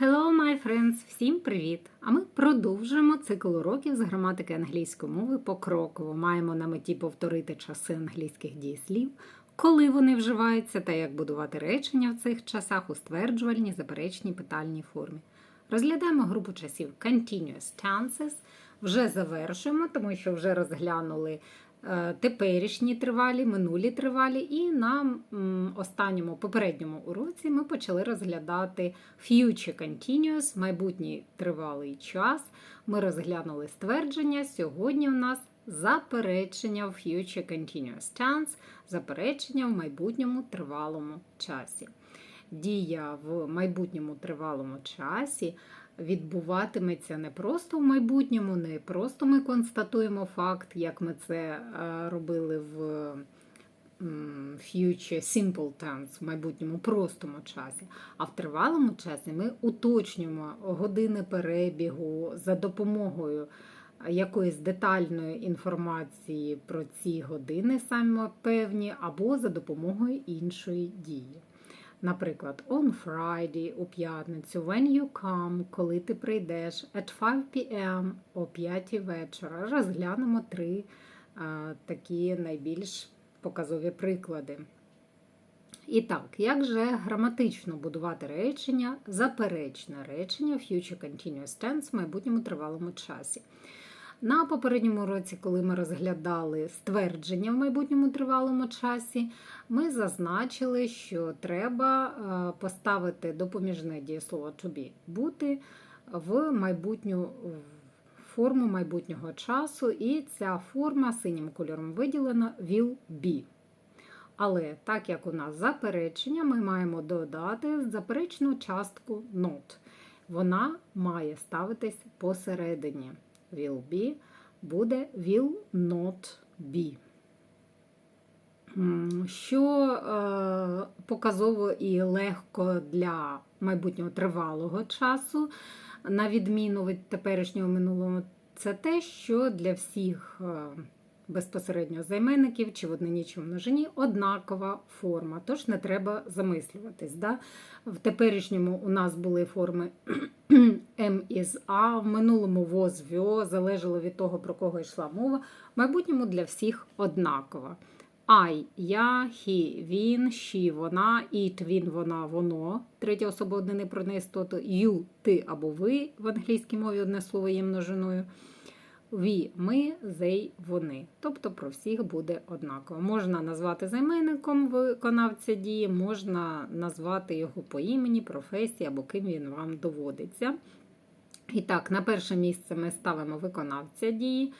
Hello, my friends! Всім привіт! А ми продовжуємо цикл уроків з граматики англійської мови покроково. Маємо на меті повторити часи англійських дієслів, коли вони вживаються та як будувати речення в цих часах у стверджувальній, заперечній, питальній формі. Розглядаємо групу часів Continuous Tenses. Вже завершуємо, тому що вже розглянули теперішні тривалі, минулі тривалі, і на останньому попередньому уроці ми почали розглядати Future Continuous, майбутній тривалий час. Ми розглянули ствердження. Сьогодні у нас заперечення в Future Continuous Tense, заперечення в майбутньому тривалому часі. Дія в майбутньому тривалому часі відбуватиметься не просто в майбутньому, не просто ми констатуємо факт, як ми це е, робили в future simple tense, в майбутньому простому часі. А в тривалому часі ми уточнюємо години перебігу за допомогою якоїсь детальної інформації про ці години, саме певні, або за допомогою іншої дії. Наприклад, on Friday у п'ятницю, when you come, коли ти прийдеш, at 5 p.m. о 5 вечора. Розглянемо три а, такі найбільш показові приклади. І так, як же граматично будувати речення, заперечне речення future continuous tense в майбутньому тривалому часі? На попередньому році, коли ми розглядали ствердження в майбутньому тривалому часі, ми зазначили, що треба е, поставити допоміжне дієслово to be бути в майбутню форму майбутнього часу, і ця форма синім кольором виділена will be. Але так як у нас заперечення, ми маємо додати заперечну частку not. Вона має ставитись посередині. Will be буде will not be. Що е, показово і легко для майбутнього тривалого часу, на відміну від теперішнього минулого, це те, що для всіх е, безпосередньо займенників чи в однині чи множині однакова форма, тож не треба замислюватись. Да? В теперішньому у нас були форми М із А, в минулому воз залежало від того, про кого йшла мова. В майбутньому для всіх однакова. I, я, he, він, she, вона, it, він, вона, воно. Третя особа однини про неістоту. You, ти або ви в англійській мові одне слово є множиною. We, ми, they, вони. Тобто про всіх буде однаково. Можна назвати займенником виконавця дії, можна назвати його по імені, професії або ким він вам доводиться. І так, на перше місце ми ставимо виконавця дії.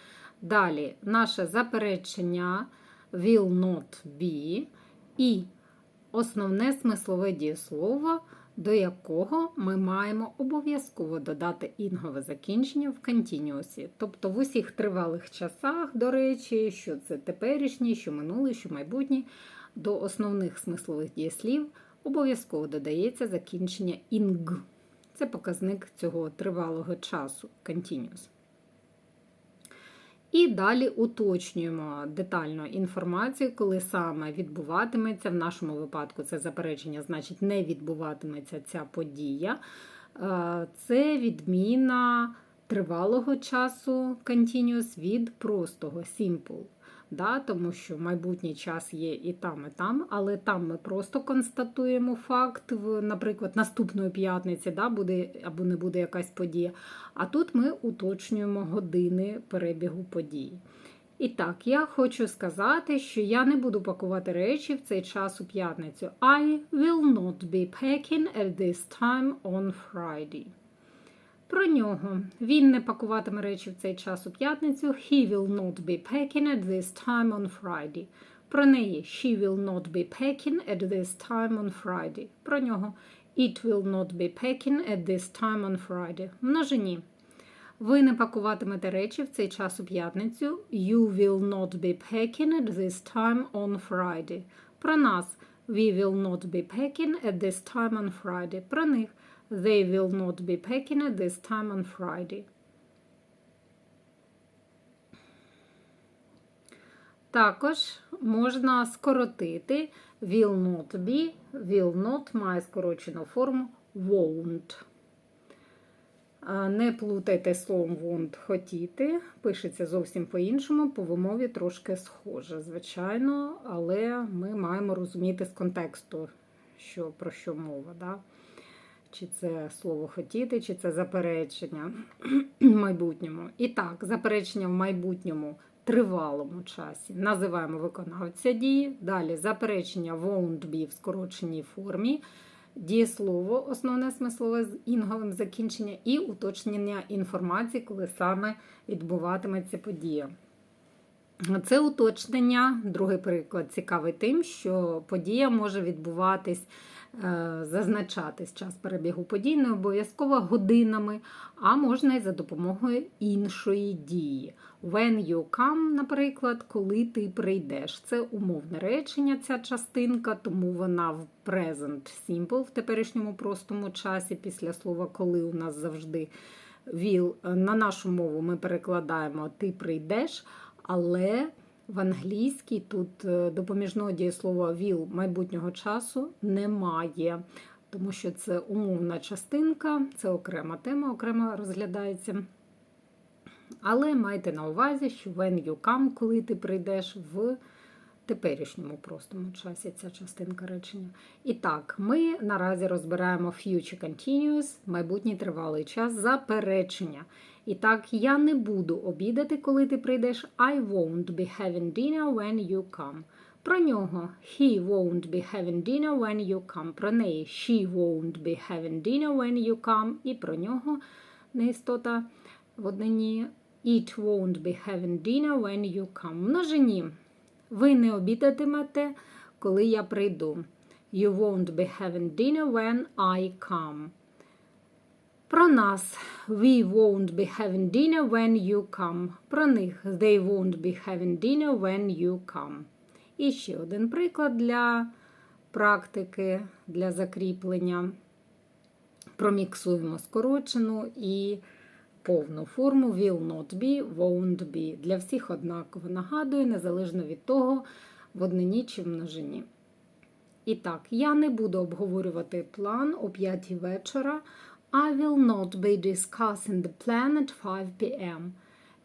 Далі наше заперечення will not be. І основне смислове дієслово, до якого ми маємо обов'язково додати інгове закінчення в континіусі. Тобто в усіх тривалих часах, до речі, що це теперішній, що минулий, що майбутній, до основних смислових дієслів обов'язково додається закінчення інг. Це показник цього тривалого часу continuous. І далі уточнюємо детально інформацію, коли саме відбуватиметься. В нашому випадку це заперечення, значить, не відбуватиметься ця подія. Е, це відміна тривалого часу continuous від простого simple да, тому що майбутній час є і там, і там, але там ми просто констатуємо факт, наприклад, наступної п'ятниці да, буде або не буде якась подія. А тут ми уточнюємо години перебігу події. І так, я хочу сказати, що я не буду пакувати речі в цей час у п'ятницю. I will not be packing at this time on Friday. Про нього. Він не пакуватиме речі в цей час у п'ятницю. He will not be packing at this time on Friday. Про неї she will not be packing at this time on Friday. Про нього it will not be packing at this time on Friday. Множині. Ви не пакуватимете речі в цей час у п'ятницю. You will not be packing at this time on Friday. Про нас. We will not be packing at this time on Friday. Про них. They will not be packing at this time on Friday. Також можна скоротити will not be, will not має скорочену форму won't. Не плутайте словом want хотіти. Пишеться зовсім по-іншому, по вимові трошки схоже, звичайно, але ми маємо розуміти з контексту, що, про що мова. Да? Чи це слово хотіти, чи це заперечення в майбутньому. І так, заперечення в майбутньому тривалому часі. Називаємо виконавця дії. Далі заперечення won't be в скороченій формі. Дієслово, основне смислове з інговим закінчення, і уточнення інформації, коли саме відбуватиметься подія. Це уточнення, другий приклад цікавий тим, що подія може відбуватись, е, зазначатись час перебігу подій, не обов'язково годинами, а можна і за допомогою іншої дії. When you come, наприклад, коли ти прийдеш. Це умовне речення, ця частинка, тому вона в present simple, в теперішньому простому часі, після слова коли у нас завжди will. На нашу мову ми перекладаємо ти прийдеш. Але в англійській тут е, допоміжного дієслова will майбутнього часу немає, тому що це умовна частинка, це окрема тема, окремо розглядається. Але майте на увазі, що when you come, коли ти прийдеш в теперішньому простому часі ця частинка речення. І так, ми наразі розбираємо future continuous, майбутній тривалий час, заперечення. І так, я не буду обідати, коли ти прийдеш. I won't be having dinner when you come. Про нього he won't be having dinner when you come. Про неї she won't be having dinner when you come. І про нього неістота в однині it won't be having dinner when you come. Множині. Ви не обідатимете, коли я прийду. You won't be having dinner when I come. Про нас we won't be having dinner when you come. Про них they won't be having dinner when you come. І ще один приклад для практики, для закріплення. Проміксуємо скорочену і повну форму will not be, won't be. Для всіх однаково нагадую, незалежно від того, в однині чи в множині. І так, я не буду обговорювати план о 5 вечора. I will not be discussing the plan at 5 p.m.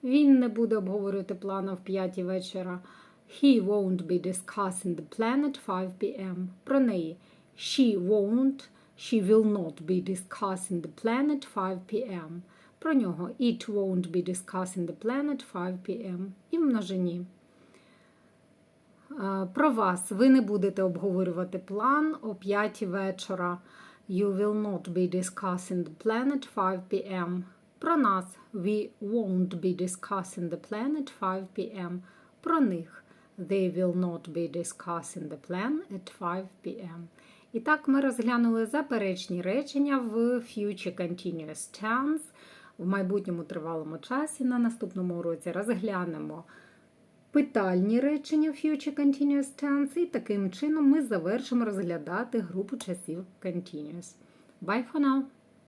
Він не буде обговорювати план о 5 вечора. He won't be discussing the plan at 5 p.m. Про неї. She won't, she will not be discussing the plan at 5 p.m. Про нього. It won't be discussing the plan at 5 p.m. І в множині. Е, Про вас ви не будете обговорювати план о 5 вечора. You will not be discussing the plan at 5 p.m. Про нас we won't be discussing the plan at 5 p.m. Про них they will not be discussing the plan at 5 p.m. І так ми розглянули заперечні речення в future continuous tense в майбутньому тривалому часі. На наступному уроці розглянемо питальні речення future continuous tense, і таким чином ми завершимо розглядати групу часів continuous. Bye for now!